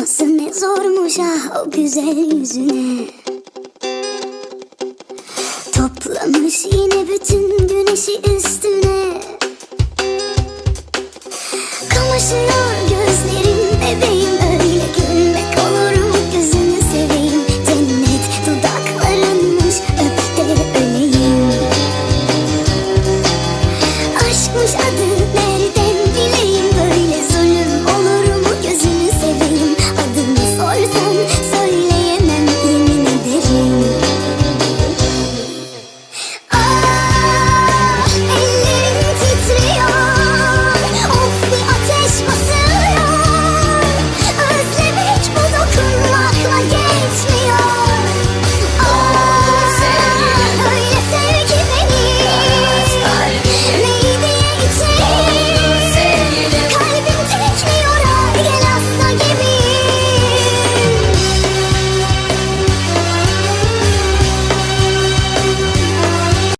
Bakması ne zormuş ah o güzel yüzüne. Toplamış yine bütün güneşi üstüne. Kamaşıyor